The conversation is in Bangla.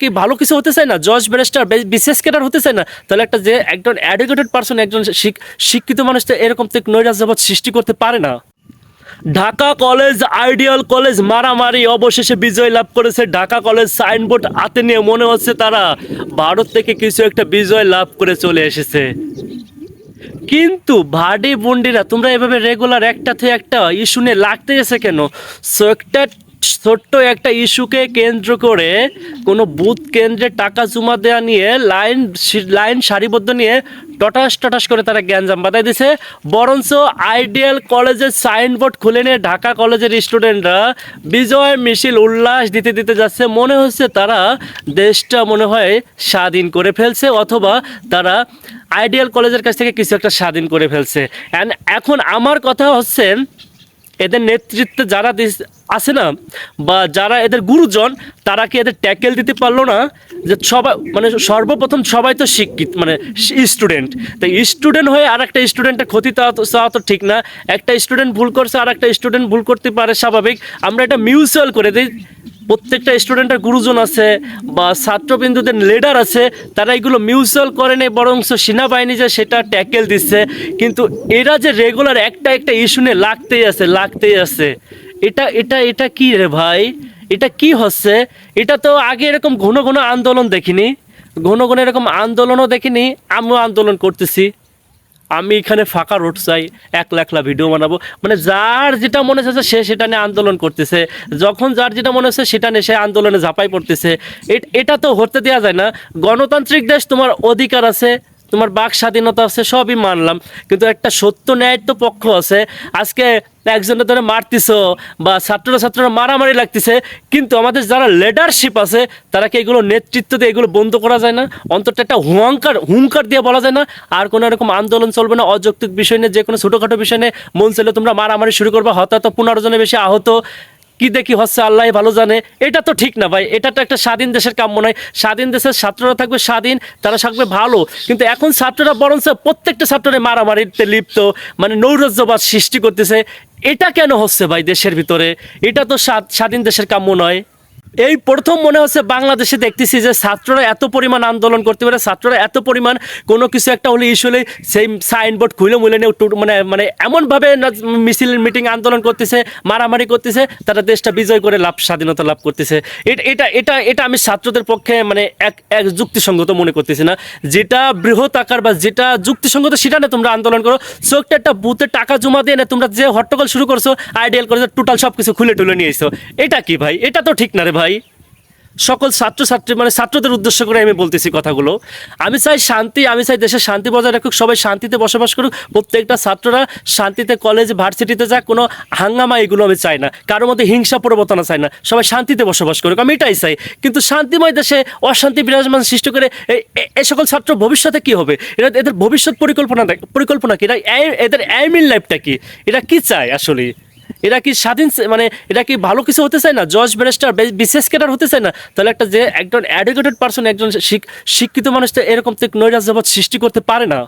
কি ভালো কিছু হতে চায় না? জজ ব্যারিস্টার বিশেষ ক্যাডার হতে চায় না? তাহলে একটা যে একজন এডুকেটেড পার্সন একজন শিক্ষিত মানুষ এরকম তো নৈরাজ্যবোধ সৃষ্টি করতে পারে না। ঢাকা কলেজ, আইডিয়াল কলেজ মারামারি অবশেষে বিজয় লাভ করেছে। ঢাকা কলেজ সাইনবোর্ড হাতে নিয়ে মনে হচ্ছে তারা ভারত থেকে কিছু একটা বিজয় লাভ করে চলে এসেছে। কিন্তু ভাডি বুন্ডিরা, তোমরা এভাবে রেগুলার একটা থেকে একটা ইস্যু নিয়ে লাগতে গেছে কেন? সো একটা ছোট্ট একটা ইস্যুকে কেন্দ্র করে কোনো বুথ কেন্দ্রে টাকা জমা দেওয়া নিয়ে লাইন লাইন সারিবদ্ধ নিয়ে টটাস টটাস করে তারা জ্ঞানজাম বাতাই দিছে। বরঞ্চ আইডিয়াল কলেজের সাইনবোর্ড খুলে নিয়ে ঢাকা কলেজের স্টুডেন্টরা বিজয় মিছিল উল্লাস দিতে দিতে যাচ্ছে। মনে হচ্ছে তারা দেশটা মনে হয় স্বাধীন করে ফেলছে অথবা তারা আইডিয়াল কলেজের কাছ থেকে কিছু একটা স্বাধীন করে ফেলছে। অ্যান্ড এখন আমার কথা হচ্ছে, এদের নেতৃত্বে যারা আছে না, বা যারা এদের গুরুজন, তারা কি এদের ট্যাকেল দিতে পারল না? যে সবাই মানে সর্বপ্রথম সবাই তো শিক্ষিত মানে স্টুডেন্ট। তো স্টুডেন্ট হয়ে আর একটা স্টুডেন্টের ক্ষতি চাওয়া তো ঠিক না। একটা স্টুডেন্ট ভুল করছে আর একটা স্টুডেন্ট ভুল করতে পারে, স্বাভাবিক। আমরা এটা মিউচুয়াল করে দিই। প্রত্যেকটা স্টুডেন্টের গুরুজন আছে, বা ছাত্রবিন্দুদের লিডার আছে, তারা এগুলো মিউচুয়াল করে নেই বরং সেনাবাহিনী যে সেটা ট্যাকেল দিচ্ছে। কিন্তু এরা যে রেগুলার একটা একটা ইস্যু নিয়ে লাগতেই আছে লাগতেই আছে। এটা এটা এটা কি রে ভাই? এটা কি হচ্ছে? এটা তো আগে এরকম ঘন ঘন আন্দোলন দেখিনি। ঘন ঘন এরকম আন্দোলনও দেখিনি, আমিও আন্দোলন করতেছি। আমি এখানে ফাঁকা রোড চাই, একলা একলা ভিডিও বানাবো। মানে যার যেটা মনে হচ্ছে সে সেটা নিয়ে আন্দোলন করতেছে। যখন যার যেটা মনে হচ্ছে সেটা নিয়ে সে আন্দোলনে ঝাঁপাই পড়তেছে। এটা তো হতে দেওয়া যায় না। গণতান্ত্রিক দেশ তোমার অধিকার আছে, তোমার বাক স্বাধীনতা আছে, সবই মানলাম। কিন্তু একটা সত্য ন্যায়ের তো পক্ষ আছে। আজকে একজনের ধরে মারতেছ বা ছাত্ররা ছাত্ররা মারামারি লাগতেছে, কিন্তু আমাদের যারা লিডারশিপ আছে, তারা কি এগুলো নেতৃত্ব দিয়ে এগুলো বন্ধ করা যায় না? অন্তত একটা হুঙ্কার হুঙ্কার দিয়ে বলা যায় না? আর কোনো এরকম আন্দোলন চলবে না, অযৌক্তিক বিষয় নিয়ে যে কোনো ছোটোখাটো বিষয় নিয়ে মন চাইলে তোমরা মারামারি শুরু করবে, হতাহত পনেরো জনের বেশি আহত। কি দেখি হচ্ছে, আল্লাহ ভালো জানে। এটা তো ঠিক না ভাই, এটা তো একটা স্বাধীন দেশের কাম্য নয়। স্বাধীন দেশের ছাত্ররা থাকবে স্বাধীন, তারা থাকবে ভালো। কিন্তু এখন ছাত্ররা বরঞ্চ প্রত্যেকটা ছাত্রের মারামারিতে লিপ্ত মানে নৈরাজ্যবাদ সৃষ্টি করতেছে। এটা কেন হচ্ছে ভাই দেশের ভিতরে? এটা তো স্বাধ- স্বাধীন দেশের কাম্য নয়। এই প্রথম মনে হচ্ছে বাংলাদেশে দেখতেছি যে ছাত্ররা এত পরিমাণ আন্দোলন করতে পারে, ছাত্ররা এত পরিমাণ কোনো কিছু একটা হলে ইস্যু হলে সেই সাইনবোর্ড খুলে মুলে নিয়ে মানে মানে এমনভাবে মিছিল মিটিং আন্দোলন করতেছে, মারামারি করতেছে, তারা দেশটা বিজয় করে লাভ, স্বাধীনতা লাভ করতেছে। এট- এটা এটা আমি ছাত্রদের পক্ষে মানে এক এক যুক্তিসঙ্গত মনে করতেছি না। যেটা বৃহৎ আকার বা যেটা যুক্তিসঙ্গত সেটা না তোমরা আন্দোলন করো। চোখটা একটা বুথে টাকা জমা দিয়ে না তোমরা যে হট্টগোল শুরু করছ আইডিয়াল করে টোটাল সব কিছু খুলে টুলে নিয়েছো এটা কি ভাই? এটা তো ঠিক না রে ভাই। সকল ছাত্রছাত্রী মানে ছাত্রদের উদ্দেশ্য করে আমি বলতেছি কথাগুলো। আমি চাই শান্তি, আমি চাই দেশের শান্তি বজায় রাখুক, সবাই শান্তিতে বসবাস করুক। প্রত্যেকটা ছাত্ররা শান্তিতে কলেজ ভার্সিটিতে যাক, কোনো হাঙ্গামা এগুলো আমি চাই না। কারোর মধ্যে হিংসা প্রবর্তনা চাই না। সবাই শান্তিতে বসবাস করুক, আমি এটাই চাই। কিন্তু শান্তিময় দেশে অশান্তি বিরাজমান সৃষ্টি করে এ- সকল ছাত্র ভবিষ্যতে কি হবে? এরা এদের ভবিষ্যৎ পরিকল্পনা পরিকল্পনা কি? এরা এদের ইন লাইফটা কি? এরা কি চায় আসলে এরা কি স্বাধীন মানে এটা কি ভালো কিছু হতে চায় না? জজ ব্যারিস্টার বিশেষ ক্যাডার হতে চায় না? তাহলে একটা যে একজন এডুকেটেড পার্সন একজন শিক- শিক্ষিত মানুষ তো এরকম তো নৈরাজ্যবোধ সৃষ্টি করতে পারে না।